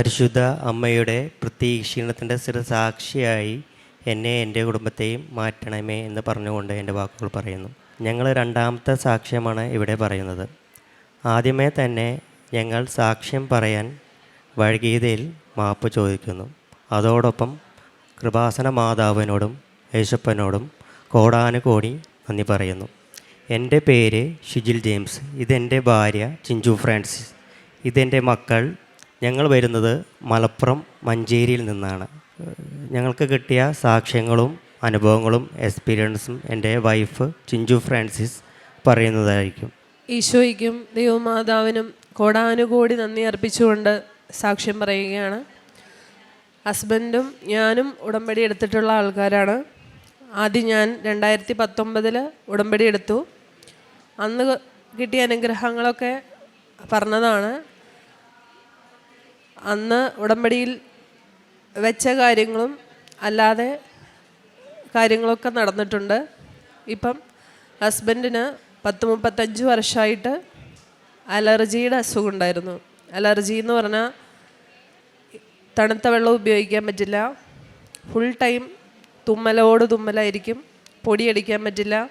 പരിശുദ്ധ അമ്മയുടെ പ്രത്യക്ഷീണത്തിന്റെ സാക്ഷിയായി എന്നെ എന്റെ കുടുംബത്തെയും മാറ്റണമേ എന്ന് പറഞ്ഞുകൊണ്ട് എന്റെ വാക്കുകൾ പറയുന്നു. ഞങ്ങൾ രണ്ടാമത്തെ സാക്ഷ്യമാണ് ഇവിടെ പറയുന്നത്. ആദ്യമേ തന്നെ ഞങ്ങൾ സാക്ഷ്യം പറയാൻ വൈകിയതിൽ മാപ്പ് ചോദിക്കുന്നു. അതോടൊപ്പം കൃപാസന മാതാവിനോടും യേശപ്പനോടും കോടാനുകോടി നന്ദി പറയുന്നു. എന്റെ പേര് ഷിജിൽ ജെയിംസ്. ഇതെന്റെ ഭാര്യ ചിഞ്ചു ഫ്രാൻസിസ്. ഇതെന്റെ മക്കൾ ഞങ്ങൾ വരുന്നത് മലപ്പുറം മഞ്ചേരിയിൽ നിന്നാണ്. ഞങ്ങൾക്ക് കിട്ടിയ സാക്ഷ്യങ്ങളും അനുഭവങ്ങളും എക്സ്പീരിയൻസും എന്റെ വൈഫ് ചിഞ്ചു ഫ്രാൻസിസ് പറയുന്നതായിരിക്കും. ഈശോയ്ക്കും ദൈവമാതാവിനും കോടാനുകോടി നന്ദി അർപ്പിച്ചുകൊണ്ട് സാക്ഷ്യം പറയുകയാണ്. ഹസ്ബൻഡും ഞാനും ഉടമ്പടി എടുത്തിട്ടുള്ള ആൾക്കാരാണ്. ആദ്യം ഞാൻ രണ്ടായിരത്തി പത്തൊമ്പതിൽ ഉടമ്പടി എടുത്തു. അന്ന് കിട്ടിയ അനുഗ്രഹങ്ങളൊക്കെ പറഞ്ഞതാണ്. അന്ന് ഉടമ്പടിയിൽ വെച്ച കാര്യങ്ങളും അല്ലാതെ കാര്യങ്ങളൊക്കെ നടന്നിട്ടുണ്ട്. ഇപ്പം ഹസ്ബൻഡിന് പത്ത് മുപ്പത്തഞ്ച് വർഷമായിട്ട് അലർജിയുടെ അസുഖം ഉണ്ടായിരുന്നു. അലർജി എന്ന് പറഞ്ഞാൽ തണുത്ത വെള്ളം ഉപയോഗിക്കാൻ പറ്റില്ല. Full time തുമ്മലോട് തുമ്മലായിരിക്കും. പൊടിയടിക്കാൻ പറ്റില്ല.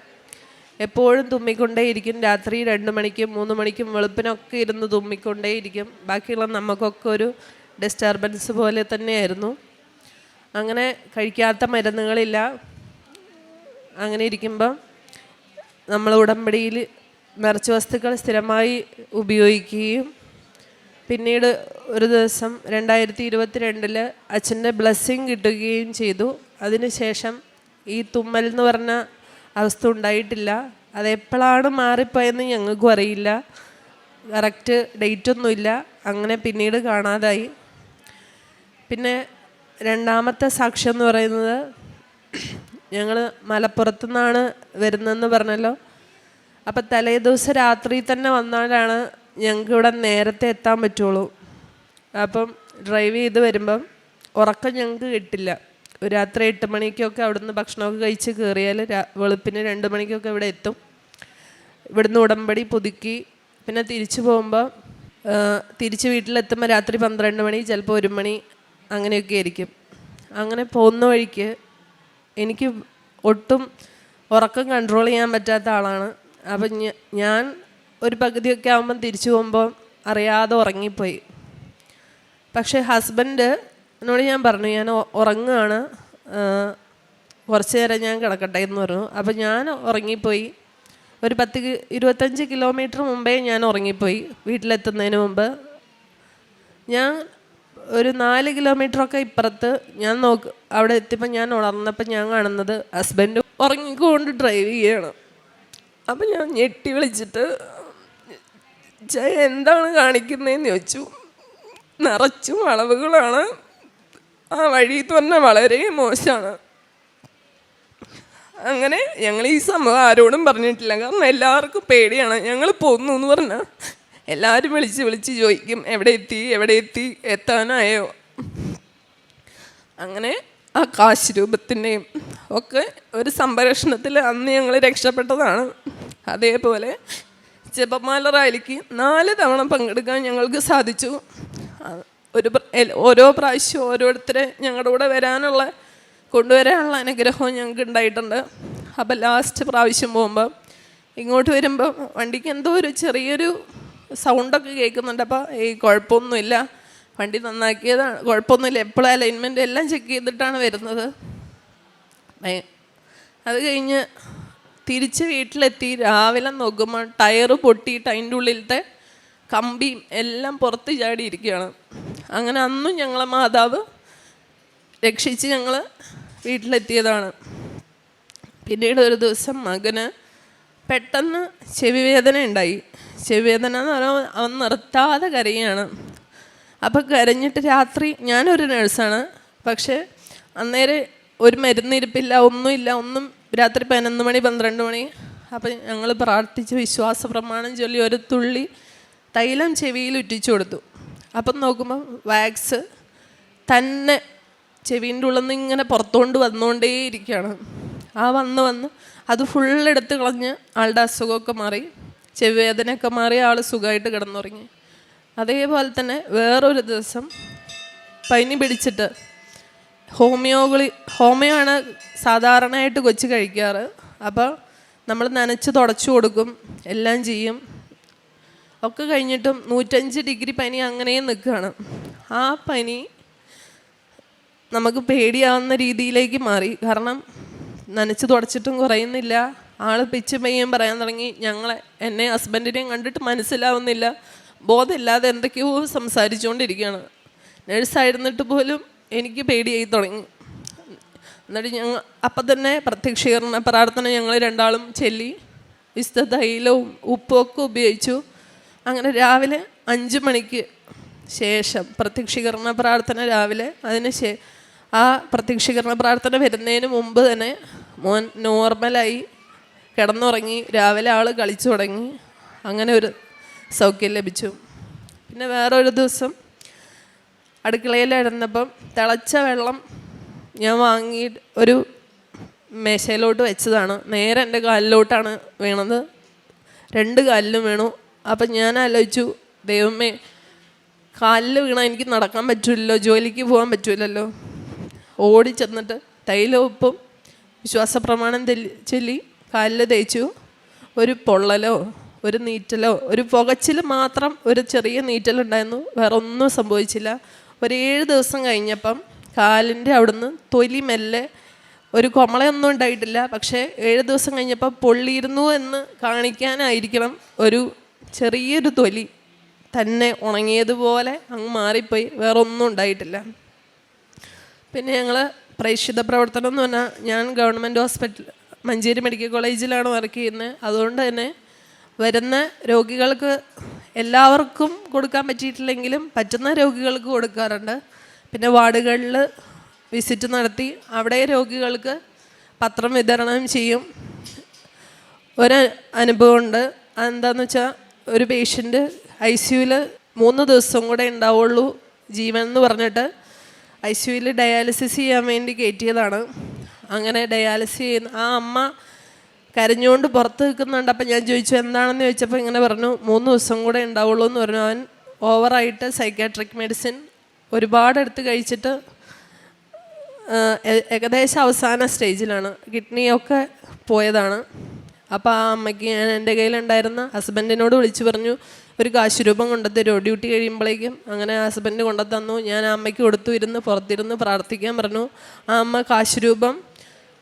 എപ്പോഴും തുമ്മിക്കൊണ്ടേയിരിക്കും. രാത്രി രണ്ട് മണിക്കും മൂന്ന് മണിക്കും വെളുപ്പിനൊക്കെ ഇരുന്ന് തുമ്മിക്കൊണ്ടേയിരിക്കും. ബാക്കിയുള്ള നമുക്കൊക്കെ ഒരു ഡിസ്റ്റർബൻസ് പോലെ തന്നെയായിരുന്നു. അങ്ങനെ കഴിക്കാത്ത മരുന്നുകളില്ല. അങ്ങനെ ഇരിക്കുമ്പം നമ്മൾ ഉടമ്പടിയിൽ നിറച്ച വസ്തുക്കൾ സ്ഥിരമായി ഉപയോഗിക്കുകയും പിന്നീട് ഒരു ദിവസം രണ്ടായിരത്തി ഇരുപത്തി രണ്ടിൽ അച്ഛന്റെ ബ്ലെസ്സിങ് കിട്ടുകയും ചെയ്തു. അതിനുശേഷം ഈ തുമ്മൽ എന്ന് പറഞ്ഞ അവസ്ഥ ഉണ്ടായിട്ടില്ല. അതെപ്പോഴാണ് മാറിപ്പോയെന്ന് ഞങ്ങൾക്കും അറിയില്ല. കറക്റ്റ് ഡേറ്റ് ഒന്നുമില്ല. അങ്ങനെ പിന്നീട് കാണാതായി. പിന്നെ രണ്ടാമത്തെ സാക്ഷ്യം എന്ന് പറയുന്നത് ഞങ്ങൾ മലപ്പുറത്തു നിന്നാണ് വരുന്നതെന്ന് പറഞ്ഞല്ലോ. അപ്പം തലേ ദിവസം രാത്രി തന്നെ വന്നാലാണ് ഞങ്ങൾക്ക് ഇവിടെ നേരത്തെ എത്താൻ പറ്റുള്ളൂ. അപ്പം ഡ്രൈവ് ചെയ്ത് വരുമ്പം ഉറക്കം ഞങ്ങൾക്ക് കിട്ടില്ല. രാത്രി എട്ട് മണിക്കൊക്കെ അവിടുന്ന് ഭക്ഷണമൊക്കെ കഴിച്ച് കയറിയാൽ വെളുപ്പിന് രണ്ട് മണിക്കൊക്കെ ഇവിടെ എത്തും. ഇവിടുന്ന് ഉടമ്പടി പുതുക്കി. പിന്നെ തിരിച്ചു പോകുമ്പോൾ തിരിച്ച് വീട്ടിലെത്തുമ്പോൾ രാത്രി പന്ത്രണ്ട് മണി ചിലപ്പോൾ ഒരു മണി അങ്ങനെയൊക്കെ ആയിരിക്കും. അങ്ങനെ പോകുന്ന വഴിക്ക് എനിക്ക് ഒട്ടും ഉറക്കം കൺട്രോൾ ചെയ്യാൻ പറ്റാത്ത ആളാണ്. അപ്പം ഞാൻ ഒരു പകുതിയൊക്കെ ആകുമ്പം തിരിച്ചു പോകുമ്പോൾ അറിയാതെ ഉറങ്ങിപ്പോയി. പക്ഷേ ഹസ്ബൻഡ് എന്നോട് ഞാൻ പറഞ്ഞു ഞാൻ ഉറങ്ങുകയാണ്. കുറച്ച് നേരം ഞാൻ കിടക്കട്ടെ എന്ന് പറഞ്ഞു. അപ്പം ഞാൻ ഉറങ്ങിപ്പോയി. ഒരു പത്ത് ഇരുപത്തഞ്ച് കിലോമീറ്റർ മുമ്പേ ഞാൻ ഉറങ്ങിപ്പോയി വീട്ടിലെത്തുന്നതിന് മുമ്പ്. ഞാൻ ഒരു നാല് കിലോമീറ്ററൊക്കെ ഇപ്പുറത്ത് ഞാൻ നോക്ക് അവിടെ എത്തിയപ്പോൾ ഞാൻ ഉണർന്നപ്പോൾ ഞാൻ കാണുന്നത് ഹസ്ബൻഡ് ഉറങ്ങിക്കൊണ്ട് ഡ്രൈവ് ചെയ്യണം. അപ്പം ഞാൻ ഞെട്ടി വിളിച്ചിട്ട് എന്താണ് കാണിക്കുന്നതെന്ന് ചോദിച്ചു. നിറച്ചും വളവുകളാണ് ആ വഴി തന്നെ വളരെ മോശമാണ് അങ്ങനെ ഞങ്ങൾ ഈ സംഭവം ആരോടും പറഞ്ഞിട്ടില്ല. കാരണം എല്ലാവർക്കും പേടിയാണ്. ഞങ്ങൾ പോന്നു എന്ന് പറഞ്ഞാൽ എല്ലാവരും വിളിച്ച് വിളിച്ച് ചോദിക്കും എവിടെ എത്തി? എവിടെ എത്തി? എത്താനായോ? അങ്ങനെ ആ കാശ് രൂപത്തിന്റെയും ഒക്കെ ഒരു സംരക്ഷണത്തിൽ അന്ന് ഞങ്ങൾ രക്ഷപ്പെട്ടതാണ്. അതേപോലെ ജപമാല റാലിക്ക് നാല് തവണ പങ്കെടുക്കാൻ ഞങ്ങൾക്ക് സാധിച്ചു. ഒരു ഓരോ പ്രാവശ്യവും ഓരോരുത്തരെ ഞങ്ങളുടെ കൂടെ വരാനുള്ള കൊണ്ടുവരാനുള്ള അനുഗ്രഹവും ഞങ്ങൾക്ക് ഉണ്ടായിട്ടുണ്ട് അപ്പം ലാസ്റ്റ് പ്രാവശ്യം പോകുമ്പോൾ ഇങ്ങോട്ട് വരുമ്പോൾ വണ്ടിക്ക് എന്തോ ഒരു ചെറിയൊരു സൗണ്ടൊക്കെ കേൾക്കുന്നുണ്ട്. അപ്പോൾ ഈ കുഴപ്പമൊന്നുമില്ല വണ്ടി നന്നാക്കിയതാണ് കുഴപ്പമൊന്നുമില്ല എപ്പോഴും അലൈൻമെന്റ് എല്ലാം ചെക്ക് ചെയ്തിട്ടാണ് വരുന്നത്. അത് കഴിഞ്ഞ് തിരിച്ച് വീട്ടിലെത്തി. രാവിലെ നോക്കുമ്പോൾ ടയർ പൊട്ടിയിട്ട് അതിന്റെ ഉള്ളിലത്തെ കമ്പിയും എല്ലാം പുറത്ത് ചാടിയിരിക്കുകയാണ്. അങ്ങനെ അന്നും ഞങ്ങളെ മാതാവ് രക്ഷിച്ച് ഞങ്ങൾ വീട്ടിലെത്തിയതാണ്. പിന്നീട് ഒരു ദിവസം മകന് പെട്ടെന്ന് ചെവിവേദന ഉണ്ടായി. ചെവിവേദന എന്ന് പറഞ്ഞാൽ അവൻ നിർത്താതെ കരയാണ് അപ്പോൾ കരഞ്ഞിട്ട് രാത്രി ഞാനൊരു നേഴ്സാണ്. പക്ഷേ അന്നേരം ഒരു മരുന്നിരിപ്പില്ല ഒന്നുമില്ല. ഒന്നും രാത്രി പതിനൊന്ന് മണി പന്ത്രണ്ട് മണി. അപ്പം ഞങ്ങൾ പ്രാർത്ഥിച്ച് വിശ്വാസ പ്രമാണം ചൊല്ലി ഒരു തുള്ളി തൈലം ചെവിയിൽ ഉറ്റിച്ചു കൊടുത്തു. അപ്പം നോക്കുമ്പോൾ വാക്സ് തന്നെ ചെവീന്റെ ഉള്ളിൽ നിന്ന് ഇങ്ങനെ പുറത്തുകൊണ്ട് വന്നുകൊണ്ടേയിരിക്കുകയാണ് ആ വന്ന് വന്ന് അത് ഫുൾ എടുത്ത് കളഞ്ഞ് ആളുടെ അസുഖമൊക്കെ മാറി ചെവി ചെവിവേദനയൊക്കെ മാറി ആൾ സുഖമായിട്ട് കിടന്നുറങ്ങി. അതേപോലെ തന്നെ വേറൊരു ദിവസം പനി പിടിച്ചിട്ട് ഹോമിയോകളി ഹോമിയോ ആണ് സാധാരണയായിട്ട് കൊച്ചു കഴിക്കാറ്. അപ്പോൾ നമ്മൾ നനച്ച് തുടച്ചു കൊടുക്കും എല്ലാം ചെയ്യും. ഒക്കെ കഴിഞ്ഞിട്ടും നൂറ്റഞ്ച് ഡിഗ്രി പനി അങ്ങനെ നിൽക്കുകയാണ്. ആ പനി നമുക്ക് പേടിയാവുന്ന രീതിയിലേക്ക് മാറി. കാരണം നനച്ച് തുടച്ചിട്ടും കുറയുന്നില്ല. ആൾ പിച്ച് പയ്യം പറയാൻ തുടങ്ങി. ഞങ്ങളെ എന്നെ ഹസ്ബൻഡിനെയും കണ്ടിട്ട് മനസ്സിലാവുന്നില്ല. ബോധമില്ലാതെ എന്തൊക്കെയോ സംസാരിച്ചുകൊണ്ടിരിക്കുകയാണ്. നേഴ്സായിരുന്നിട്ട് പോലും എനിക്ക് പേടിയായി തുടങ്ങി. എന്നിട്ട് ഞങ്ങൾ അപ്പം തന്നെ പ്രത്യക്ഷീകരണ പ്രാർത്ഥന ഞങ്ങൾ രണ്ടാളും ചെല്ലി. വിശുദ്ധ തൈലവും ഉപ്പും ഉപയോഗിച്ചു. അങ്ങനെ രാവിലെ അഞ്ച് മണിക്ക് ശേഷം പ്രത്യക്ഷീകരണ പ്രാർത്ഥന രാവിലെ. അതിന് ശേ ആ പ്രത്യക്ഷീകരണ പ്രാർത്ഥന വരുന്നതിന് മുമ്പ് തന്നെ മോൻ നോർമലായി കിടന്നുറങ്ങി. രാവിലെ ആൾ കളിച്ചു തുടങ്ങി. അങ്ങനെ ഒരു സൗഖ്യം ലഭിച്ചു. പിന്നെ വേറൊരു ദിവസം അടുക്കളയിലിരുന്നപ്പം തിളച്ച വെള്ളം ഞാൻ വാങ്ങി ഒരു മേശയിലോട്ട് വെച്ചതാണ്. നേരെ എന്റെ കാലിലോട്ടാണ് വീണത്. രണ്ട് കാലിലും വീണു. അപ്പം ഞാൻ ആലോചിച്ചു ദൈവമേ കാലിൽ വീണാൽ എനിക്ക് നടക്കാൻ പറ്റില്ലല്ലോ ജോലിക്ക് പോകാൻ പറ്റില്ലല്ലോ ഓടി ചെന്നിട്ട് തൈലം ഉപ്പും വിശ്വാസ പ്രമാണം ചൊല്ലി കാലിൽ തേച്ചു. ഒരു പൊള്ളലോ ഒരു നീറ്റലോ ഒരു പുകച്ചിൽ മാത്രം ഒരു ചെറിയ നീറ്റലുണ്ടായിരുന്നു വേറെ ഒന്നും സംഭവിച്ചില്ല. ഒരു ഏഴ് ദിവസം കഴിഞ്ഞപ്പം കാലിന്റെ അവിടുന്ന് തൊലി മെല്ലെ ഒരു കൊമളയൊന്നും ഉണ്ടായിട്ടില്ല. പക്ഷേ ഏഴ് ദിവസം കഴിഞ്ഞപ്പോൾ പൊള്ളിയിരുന്നു എന്ന് കാണിക്കാനായിരിക്കണം ഒരു ചെറിയൊരു തൊലി തന്നെ ഉണങ്ങിയതുപോലെ അങ്ങ് മാറിപ്പോയി. വേറെ ഒന്നും ഉണ്ടായിട്ടില്ല. പിന്നെ ഞങ്ങൾ പ്രേക്ഷിത പ്രവർത്തനം എന്ന് പറഞ്ഞാൽ ഞാൻ ഗവൺമെന്റ് ഹോസ്പിറ്റൽ മഞ്ചേരി മെഡിക്കൽ കോളേജിലാണ് വർക്ക് ചെയ്യുന്നത്. അതുകൊണ്ട് തന്നെ വരുന്ന രോഗികൾക്ക് എല്ലാവർക്കും കൊടുക്കാൻ പറ്റിയിട്ടില്ലെങ്കിലും പറ്റുന്ന രോഗികൾക്ക് കൊടുക്കാറുണ്ട്. പിന്നെ വാർഡുകളിൽ വിസിറ്റ് നടത്തി അവിടെ രോഗികൾക്ക് പത്രം വിതരണം ചെയ്യും. ഒരു അനുഭവമുണ്ട്. അതെന്താണെന്ന് വെച്ചാൽ ഒരു പേഷ്യന്റ് ഐ സിയുവിൽ മൂന്ന് ദിവസം കൂടെ ഉണ്ടാവുള്ളൂ ജീവൻ എന്ന് പറഞ്ഞിട്ട്. ഐ സിയുവിൽ ഡയാലിസിസ് ചെയ്യാൻ വേണ്ടി കയറ്റിയതാണ്. അങ്ങനെ ഡയാലിസിസ് ചെയ്യുന്ന ആ അമ്മ കരഞ്ഞുകൊണ്ട് പുറത്ത് നിൽക്കുന്നുണ്ട്. അപ്പം ഞാൻ ചോദിച്ചു എന്താണെന്ന്? ചോദിച്ചപ്പോൾ ഇങ്ങനെ പറഞ്ഞു മൂന്ന് ദിവസം കൂടെ ഉണ്ടാവുള്ളൂ എന്ന് പറഞ്ഞു. അവൻ ഓവറായിട്ട് സൈക്കാട്രിക് മെഡിസിൻ ഒരുപാട് എടുത്ത് കഴിച്ചിട്ട് ഏകദേശം അവസാന സ്റ്റേജിലാണ് കിഡ്നിയൊക്കെ പോയതാണ്. അപ്പോൾ ആ അമ്മയ്ക്ക് ഞാൻ എന്റെ കയ്യിലുണ്ടായിരുന്ന ഹസ്ബൻഡിനോട് വിളിച്ചു പറഞ്ഞു ഒരു കാശുരൂപം കൊണ്ടുത്തരുമോ ഡ്യൂട്ടി കഴിയുമ്പോഴേക്കും അങ്ങനെ ഹസ്ബൻഡ് കൊണ്ടുതന്നു. ഞാൻ ആ അമ്മയ്ക്ക് കൊടുത്തു ഇരുന്ന് പുറത്തിരുന്ന് പ്രാർത്ഥിക്കാൻ പറഞ്ഞു. ആ അമ്മ കാശുരൂപം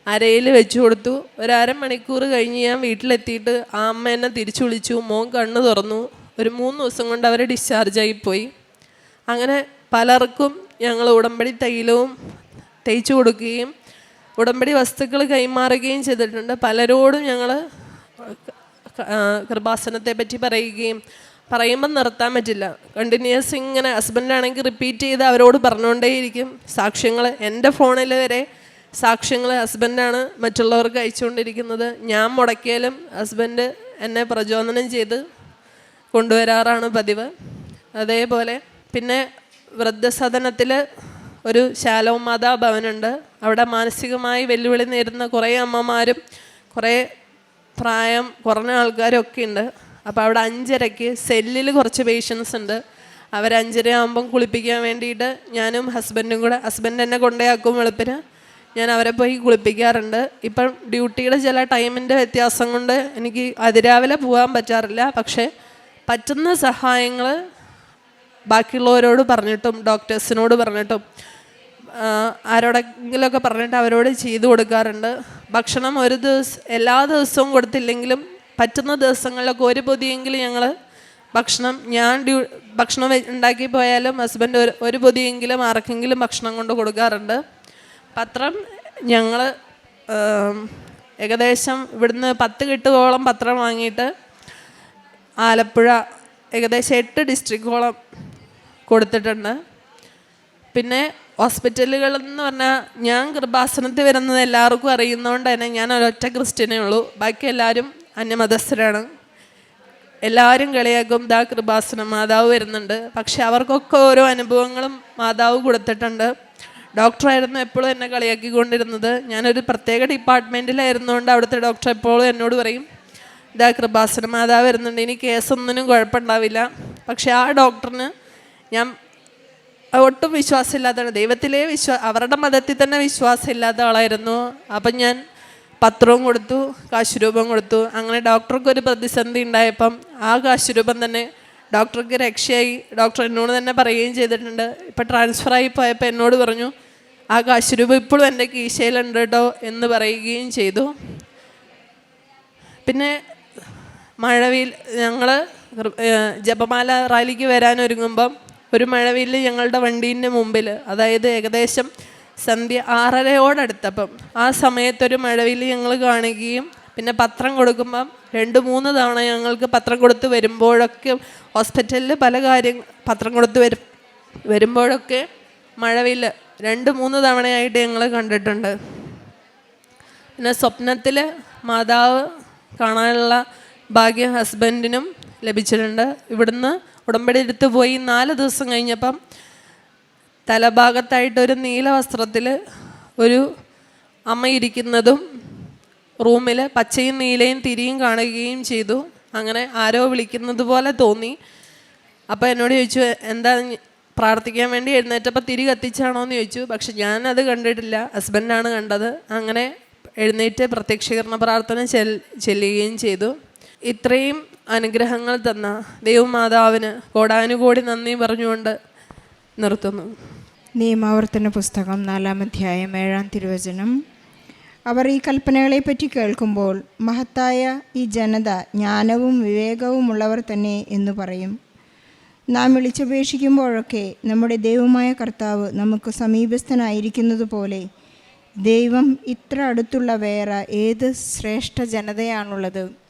അരയിൽ വെച്ചു കൊടുത്തു. ഒരു അരമണിക്കൂർ കഴിഞ്ഞ് ഞാൻ വീട്ടിലെത്തിയിട്ട് ആ അമ്മ എന്നെ തിരിച്ചു വിളിച്ചു. മോൻ കണ്ണ് തുറന്നു. ഒരു മൂന്ന് ദിവസം കൊണ്ട് അവർ ഡിസ്ചാർജായി പോയി അങ്ങനെ പലർക്കും ഞങ്ങൾ ഉടമ്പടി തൈലവും തേച്ചു കൊടുക്കുകയും ഉടമ്പടി വസ്തുക്കൾ കൈമാറുകയും ചെയ്തിട്ടുണ്ട്. പലരോടും ഞങ്ങൾ കൃപാസനത്തെ പറ്റി പറയുകയും പറയുമ്പം നിർത്താൻ പറ്റില്ല. കണ്ടിന്യൂസ് ഇങ്ങനെ ഹസ്ബൻഡാണെങ്കിൽ റിപ്പീറ്റ് ചെയ്ത് അവരോട് പറഞ്ഞുകൊണ്ടേയിരിക്കും. സാക്ഷ്യങ്ങൾ എന്റെ ഫോണിൽ വരെ സാക്ഷ്യങ്ങൾ ഹസ്ബൻഡാണ് മറ്റുള്ളവർക്ക് അയച്ചുകൊണ്ടിരിക്കുന്നത്. ഞാൻ മുടക്കിയാലും ഹസ്ബൻഡ് എന്നെ പ്രചോദനം ചെയ്ത് കൊണ്ടുവരാറാണ് പതിവ്. അതേപോലെ പിന്നെ വൃദ്ധസദനത്തിൽ ഒരു ശാലവും മാതാ ഭവനുണ്ട്. അവിടെ മാനസികമായി വെല്ലുവിളി നേരിടുന്ന കുറേ അമ്മമാരും കുറേ പ്രായം കുറഞ്ഞ ആൾക്കാരും ഒക്കെ ഉണ്ട്. അപ്പോൾ അവിടെ അഞ്ചരയ്ക്ക് സെല്ലിൽ കുറച്ച് പേഷ്യൻസ് ഉണ്ട്. അവർ അഞ്ചര ആകുമ്പം കുളിപ്പിക്കാൻ വേണ്ടിയിട്ട് ഞാനും ഹസ്ബൻഡും കൂടെ ഹസ്ബൻഡ് എന്നെ കൊണ്ടേയാക്കും വെളുപ്പിന്. ഞാൻ അവരെ പോയി കുളിപ്പിക്കാറുണ്ട്. ഇപ്പം ഡ്യൂട്ടിയുടെ ചില ടൈമിന്റെ വ്യത്യാസം കൊണ്ട് എനിക്ക് അതിരാവിലെ പോകാൻ പറ്റാറില്ല. പക്ഷേ പറ്റുന്ന സഹായങ്ങൾ ബാക്കിയുള്ളവരോട് പറഞ്ഞിട്ടും ഡോക്ടേഴ്സിനോട് പറഞ്ഞിട്ടും ആരോടെങ്കിലുമൊക്കെ പറഞ്ഞിട്ട് അവരോട് ചെയ്തു കൊടുക്കാറുണ്ട്. ഭക്ഷണം ഒരു ദിവസം എല്ലാ ദിവസവും കൊടുത്തില്ലെങ്കിലും പറ്റുന്ന ദിവസങ്ങളിലൊക്കെ ഒരു പൊതിയെങ്കിലും ഞങ്ങൾ ഭക്ഷണം ഞാൻ ഡ്യൂ ഭക്ഷണം ഉണ്ടാക്കി പോയാലും ഹസ്ബൻഡ് ഒരു ഒരു പൊതിയെങ്കിലും ആർക്കെങ്കിലും ഭക്ഷണം കൊണ്ട് കൊടുക്കാറുണ്ട്. പത്രം ഞങ്ങൾ ഏകദേശം ഇവിടുന്ന് പത്ത് കെട്ടുകോളം പത്രം വാങ്ങിയിട്ട് ആലപ്പുഴ ഏകദേശം എട്ട് ഡിസ്ട്രിക്റ്റോളം കൊടുത്തിട്ടുണ്ട്. പിന്നെ ഹോസ്പിറ്റലുകളെന്ന് പറഞ്ഞാൽ ഞാൻ കൃപാസനത്തിൽ വരുന്നത് എല്ലാവർക്കും അറിയുന്നതുകൊണ്ട് തന്നെ ഞാൻ ഒരൊറ്റ ക്രിസ്ത്യനേ ഉള്ളൂ. ബാക്കി എല്ലാവരും അന്യമതസ്ഥരാണ്. എല്ലാവരും കളിയാക്കും. ദാ കൃപാസനം മാതാവ് വരുന്നുണ്ട്. പക്ഷെ അവർക്കൊക്കെ ഓരോ അനുഭവങ്ങളും മാതാവ് കൊടുത്തിട്ടുണ്ട്. ഡോക്ടറായിരുന്നു എപ്പോഴും എന്നെ കളിയാക്കിക്കൊണ്ടിരുന്നത്. ഞാനൊരു പ്രത്യേക ഡിപ്പാർട്ട്മെന്റിലായിരുന്നുകൊണ്ട് അവിടുത്തെ ഡോക്ടർ എപ്പോഴും എന്നോട് പറയും ഇതാ കൃപാസന മാതാവ് വരുന്നുണ്ട്. ഇനി കേസൊന്നിനും കുഴപ്പമുണ്ടാവില്ല. പക്ഷെ ആ ഡോക്ടറിന് ഞാൻ ഒട്ടും വിശ്വാസമില്ലാത്ത ദൈവത്തിലെ വിശ്വാ അവരുടെ മതത്തിൽ തന്നെ വിശ്വാസമില്ലാത്ത ആളായിരുന്നു. അപ്പം ഞാൻ പത്രവും കൊടുത്തു കാശുരൂപം കൊടുത്തു. അങ്ങനെ ഡോക്ടർക്ക് ഒരു പ്രതിസന്ധി ഉണ്ടായപ്പം ആ കാശുരൂപം തന്നെ ഡോക്ടർക്ക് രക്ഷയായി. ഡോക്ടർ എന്നോട് തന്നെ പറയുകയും ചെയ്തിട്ടുണ്ട്. ഇപ്പം ട്രാൻസ്ഫറായി പോയപ്പോൾ എന്നോട് പറഞ്ഞു ആ കാശുരൂപം ഇപ്പോഴും എന്റെ കീശയിലുണ്ട് കേട്ടോ എന്ന് പറയുകയും ചെയ്തു. പിന്നെ മഴവിൽ ഞങ്ങൾ ജപമാല റാലിക്ക് വരാൻ ഒരുങ്ങുമ്പം ഒരു മഴവിൽ ഞങ്ങളുടെ വണ്ടീന്റെ മുമ്പിൽ അതായത് ഏകദേശം സന്ധ്യ ആറരയോടടുത്തപ്പം. ആ സമയത്തൊരു മഴവിൽ ഞങ്ങൾ കാണുകയും പിന്നെ പത്രം കൊടുക്കുമ്പം രണ്ട് മൂന്ന് തവണ ഞങ്ങൾക്ക് പത്രം കൊടുത്ത് വരുമ്പോഴൊക്കെ ഹോസ്പിറ്റലിൽ പല കാര്യം പത്രം കൊടുത്ത് വരും വരുമ്പോഴൊക്കെ മഴവിൽ രണ്ട് മൂന്ന് തവണയായിട്ട് ഞങ്ങൾ കണ്ടിട്ടുണ്ട്. പിന്നെ സ്വപ്നത്തിൽ മാതാവ് കാണാനുള്ള ഭാഗ്യം ഹസ്ബൻഡിനും ലഭിച്ചിട്ടുണ്ട്. ഇവിടുന്ന് ഉടമ്പടി എടുത്ത് പോയി നാല് ദിവസം കഴിഞ്ഞപ്പം തലഭാഗത്തായിട്ട് ഒരു നീല വസ്ത്രത്തിൽ ഒരു അമ്മ ഇരിക്കുന്നതും റൂമിൽ പച്ചയും നീലയും തിരിയും കാണുകയും ചെയ്തു. അങ്ങനെ ആരോ വിളിക്കുന്നത് പോലെ തോന്നി. അപ്പോൾ എന്നോട് ചോദിച്ചു എന്താ പ്രാർത്ഥിക്കാൻ വേണ്ടി എഴുന്നേറ്റപ്പോൾ തിരി കത്തിച്ചാണോ എന്ന് ചോദിച്ചു. പക്ഷെ ഞാനത് കണ്ടിട്ടില്ല. ഹസ്ബൻഡാണ് കണ്ടത്. അങ്ങനെ എഴുന്നേറ്റ് പ്രത്യക്ഷീകരണ പ്രാർത്ഥന ചെൽ ചെല്ലുകയും ചെയ്തു. ഇത്രയും അനുഗ്രഹങ്ങൾ തന്ന ദൈവമാതാവിന് കോടാനുകോടി നന്ദി പറഞ്ഞുകൊണ്ട് നിർത്തുന്നു. നിയമാവർത്തന പുസ്തകം നാലാം അധ്യായം ഏഴാം തിരുവചനം. അവർ ഈ കൽപ്പനകളെപ്പറ്റി കേൾക്കുമ്പോൾ മഹത്തായ ഈ ജനത ജ്ഞാനവും വിവേകവും ഉള്ളവർ തന്നെ എന്ന് പറയും. നാം വിളിച്ചപേക്ഷിക്കുമ്പോഴൊക്കെ നമ്മുടെ ദൈവമായ കർത്താവ് നമുക്ക് സമീപസ്ഥനായിരിക്കുന്നത് പോലെ ദൈവം ഇത്ര അടുത്തുള്ള വേറെ ഏത് ശ്രേഷ്ഠ ജനതയാണുള്ളത്?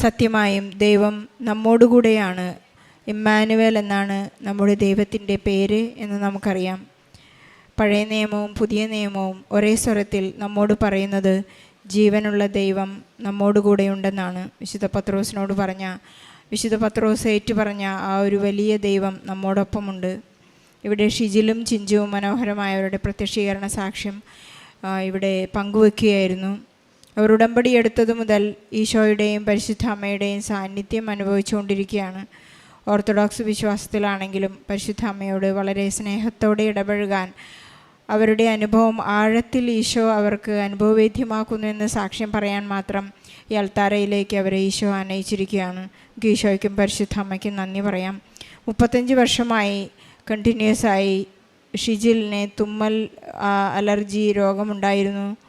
സത്യമായും ദൈവം നമ്മോടുകൂടെയാണ്. ഇമ്മാനുവൽ എന്നാണ് നമ്മുടെ ദൈവത്തിന്റെ പേര് എന്ന് നമുക്കറിയാം. പഴയ നിയമവും പുതിയ നിയമവും ഒരേ സ്വരത്തിൽ നമ്മോട് പറയുന്നത് ജീവനുള്ള ദൈവം നമ്മോടുകൂടെയുണ്ടെന്നാണ് വിശുദ്ധ പത്രോസിനോട് പറഞ്ഞ വിശുദ്ധ പത്രോസ് ഏറ്റു പറഞ്ഞ ആ ഒരു വലിയ ദൈവം നമ്മോടൊപ്പമുണ്ട്. ഇവിടെ ഷിജിലും ചിഞ്ചുവും മനോഹരമായവരുടെ പ്രത്യക്ഷീകരണ സാക്ഷ്യം ഇവിടെ പങ്കുവെക്കുകയായിരുന്നു. അവർ ഉടമ്പടി എടുത്തതു മുതൽ ഈശോയുടെയും പരിശുദ്ധ അമ്മയുടെയും സാന്നിധ്യം അനുഭവിച്ചുകൊണ്ടിരിക്കുകയാണ്. ഓർത്തഡോക്സ് വിശ്വാസത്തിലാണെങ്കിലും പരിശുദ്ധ അമ്മയോട് വളരെ സ്നേഹത്തോടെ ഇടപഴകാൻ അവരുടെ അനുഭവം ആഴത്തിൽ ഈശോ അവർക്ക് അനുഭവവേദ്യമാക്കുന്നു എന്ന് സാക്ഷ്യം പറയാൻ മാത്രം ഈ അൾത്താരയിലേക്ക് അവരെ ഈശോ ആനയിച്ചിരിക്കുകയാണ്. നമുക്ക് ഈശോയ്ക്കും പരിശുദ്ധ അമ്മയ്ക്കും നന്ദി പറയാം. മുപ്പത്തഞ്ച് വർഷമായി കണ്ടിന്യൂസ് ആയി ഷിജിലിന് തുമ്മൽ അലർജി രോഗമുണ്ടായിരുന്നു.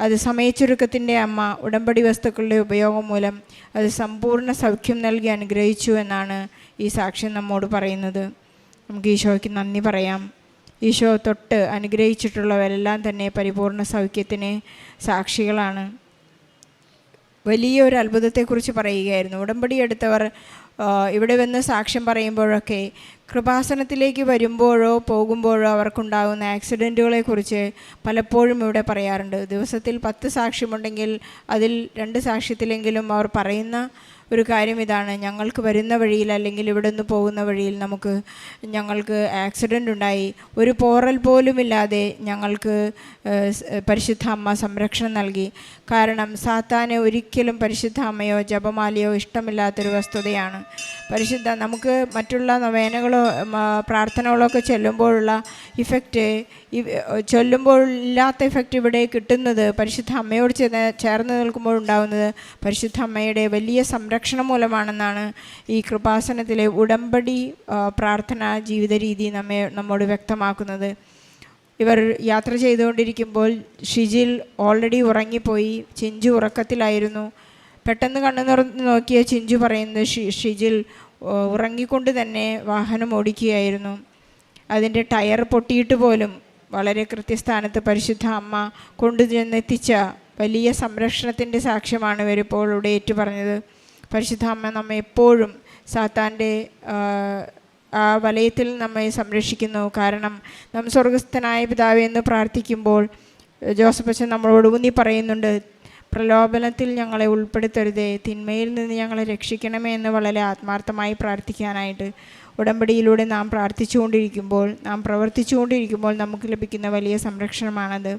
അത് സമയച്ചുരുക്കത്തിന്റെ അമ്മ ഉടമ്പടി വസ്തുക്കളുടെ ഉപയോഗം മൂലം അത് സമ്പൂർണ സൗഖ്യം നൽകി അനുഗ്രഹിച്ചു എന്നാണ് ഈ സാക്ഷ്യം നമ്മോട് പറയുന്നത്. നമുക്ക് ഈശോയ്ക്ക് നന്ദി പറയാം. ഈശോ തൊട്ട് അനുഗ്രഹിച്ചിട്ടുള്ളവരെല്ലാം തന്നെ പരിപൂർണ സൗഖ്യത്തിന് സാക്ഷികളാണ്. വലിയൊരു അത്ഭുതത്തെക്കുറിച്ച് പറയുകയായിരുന്നു. ഉടമ്പടി എടുത്തവർ ഇവിടെ വന്ന് സാക്ഷ്യം പറയുമ്പോഴൊക്കെ കൃപാസനത്തിലേക്ക് വരുമ്പോഴോ പോകുമ്പോഴോ അവർക്കുണ്ടാകുന്ന ആക്സിഡന്റുകളെക്കുറിച്ച് പലപ്പോഴും ഇവിടെ പറയാറുണ്ട്. ദിവസത്തിൽ പത്ത് സാക്ഷ്യമുണ്ടെങ്കിൽ അതിൽ രണ്ട് സാക്ഷ്യത്തിലെങ്കിലും അവർ പറയുന്ന ഒരു കാര്യം ഇതാണ്. ഞങ്ങൾക്ക് വരുന്ന വഴിയിൽ അല്ലെങ്കിൽ ഇവിടെ നിന്ന് പോകുന്ന വഴിയിൽ നമുക്ക് ഞങ്ങൾക്ക് ആക്സിഡന്റ് ഉണ്ടായി. ഒരു പോറൽ പോലുമില്ലാതെ ഞങ്ങൾക്ക് പരിശുദ്ധ അമ്മ സംരക്ഷണം നൽകി. കാരണം സാത്താന് ഒരിക്കലും പരിശുദ്ധ അമ്മയോ ജപമാലയോ ഇഷ്ടമില്ലാത്തൊരു വസ്തുതയാണ്. പരിശുദ്ധ നമുക്ക് മറ്റുള്ള നവേനകളോ പ്രാർത്ഥനകളോ ഒക്കെ ചെല്ലുമ്പോഴുള്ള ഇഫക്റ്റ് ഈ ചൊല്ലുമ്പോൾ ഇല്ലാത്ത ഇഫക്റ്റ് ഇവിടെ കിട്ടുന്നത് പരിശുദ്ധ അമ്മയോട് ചെന്ന് ചേർന്ന് നിൽക്കുമ്പോൾ ഉണ്ടാകുന്നത് പരിശുദ്ധ അമ്മയുടെ വലിയ സംരക്ഷണം മൂലമാണെന്നാണ് ഈ കൃപാസനത്തിലെ ഉടമ്പടി പ്രാർത്ഥന ജീവിത രീതി നമ്മെ നമ്മോട് വ്യക്തമാക്കുന്നത്. ഇവർ യാത്ര ചെയ്തുകൊണ്ടിരിക്കുമ്പോൾ ഷിജിൽ ഓൾറെഡി ഉറങ്ങിപ്പോയി ചിഞ്ചു ഉറക്കത്തിലായിരുന്നു. പെട്ടെന്ന് കണ്ണു തുറന്ന് നോക്കിയ ചിഞ്ചു പറയുന്നത് ഷി ഷിജിൽ ഉറങ്ങിക്കൊണ്ട് തന്നെ വാഹനം ഓടിക്കുകയായിരുന്നു. അതിന്റെ ടയർ പൊട്ടിയിട്ട് പോലും വളരെ കൃത്യസ്ഥാനത്ത് പരിശുദ്ധ അമ്മ കൊണ്ടുചെന്നെത്തിച്ച വലിയ സംരക്ഷണത്തിന്റെ സാക്ഷ്യമാണ് ഇവരിപ്പോൾ ഇവിടെ ഏറ്റു പറഞ്ഞത് പരിശുദ്ധ അമ്മ നമ്മെ എപ്പോഴും സാത്താന്റെ ആ, വലയത്തിൽ നമ്മെ സംരക്ഷിക്കുന്നു. കാരണം നാം സ്വർഗസ്ഥനായ പിതാവേ എന്ന് പ്രാർത്ഥിക്കുമ്പോൾ ജോസഫ് അച്ഛൻ നമ്മളോട് ഊന്നി പറയുന്നുണ്ട് പ്രലോഭനത്തിൽ ഞങ്ങളെ ഉൾപ്പെടുത്തരുതേ. തിന്മയിൽ നിന്ന് ഞങ്ങളെ രക്ഷിക്കണമേ എന്ന് വളരെ ആത്മാർത്ഥമായി പ്രാർത്ഥിക്കാനായിട്ട് ഉടമ്പടിയിലൂടെ നാം പ്രാർത്ഥിച്ചുകൊണ്ടിരിക്കുമ്പോൾ നാം പ്രവർത്തിച്ചുകൊണ്ടിരിക്കുമ്പോൾ നമുക്ക് ലഭിക്കുന്ന വലിയ സംരക്ഷണമാണത്.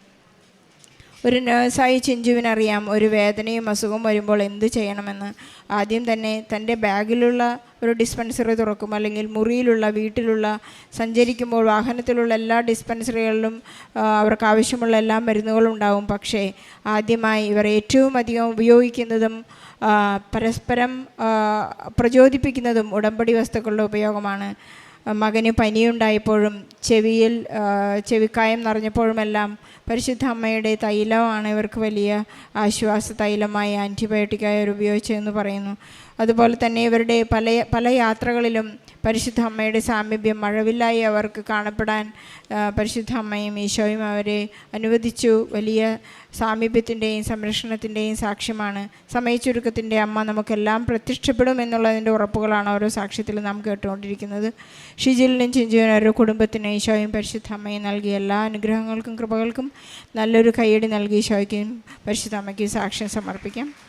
ഒരു നേഴ്സായി ചിഞ്ചുവിനറിയാം ഒരു വേദനയും അസുഖവും വരുമ്പോൾ എന്ത് ചെയ്യണമെന്ന്. ആദ്യം തന്നെ തന്റെ ബാഗിലുള്ള ഒരു ഡിസ്പെൻസറി തുറക്കും അല്ലെങ്കിൽ മുറിയിലുള്ള വീട്ടിലുള്ള സഞ്ചരിക്കുമ്പോൾ വാഹനത്തിലുള്ള എല്ലാ ഡിസ്പെൻസറികളിലും അവർക്ക് ആവശ്യമുള്ള എല്ലാ മരുന്നുകളും ഉണ്ടാവും. പക്ഷേ ആദ്യമായി ഇവർ ഏറ്റവും അധികം ഉപയോഗിക്കുന്നതും പരസ്പരം പ്രചോദിപ്പിക്കുന്നതും ഉടമ്പടി വസ്തുക്കളുടെ ഉപയോഗമാണ്. മകന് പനിയുണ്ടായപ്പോഴും ചെവിയിൽ ചെവിക്കായം നിറഞ്ഞപ്പോഴുമെല്ലാം പരിശുദ്ധ അമ്മയുടെ തൈലമാണ് ഇവർക്ക് വലിയ ആശ്വാസ തൈലമായി ആന്റിബയോട്ടിക്കായി അവർ ഉപയോഗിച്ചതെന്ന് പറയുന്നു. അതുപോലെ തന്നെ ഇവരുടെ പല പല യാത്രകളിലും പരിശുദ്ധ അമ്മയുടെ സാമീപ്യം മഴവില്ലായി അവർക്ക് കാണപ്പെടാൻ പരിശുദ്ധ അമ്മയും ഈശോയും അവരെ അനുവദിച്ചു. വലിയ സാമീപ്യത്തിന്റെയും സംരക്ഷണത്തിന്റെയും സാക്ഷ്യമാണ്. സമയച്ചുരുക്കത്തിന്റെ അമ്മ നമുക്കെല്ലാം പ്രത്യക്ഷപ്പെടും എന്നുള്ളതിന്റെ ഉറപ്പുകളാണ് ഓരോ സാക്ഷ്യത്തിലും നാം കേട്ടുകൊണ്ടിരിക്കുന്നത്. ഷിജിലിനും ചിഞ്ചുവിനും ഓരോ കുടുംബത്തിന് ഈശോയും പരിശുദ്ധ അമ്മയും നൽകിയ എല്ലാ അനുഗ്രഹങ്ങൾക്കും കൃപകൾക്കും നല്ലൊരു കൈയടി നൽകി ഈശോയ്ക്കും പരിശുദ്ധ അമ്മയ്ക്കും സാക്ഷ്യം സമർപ്പിക്കാം.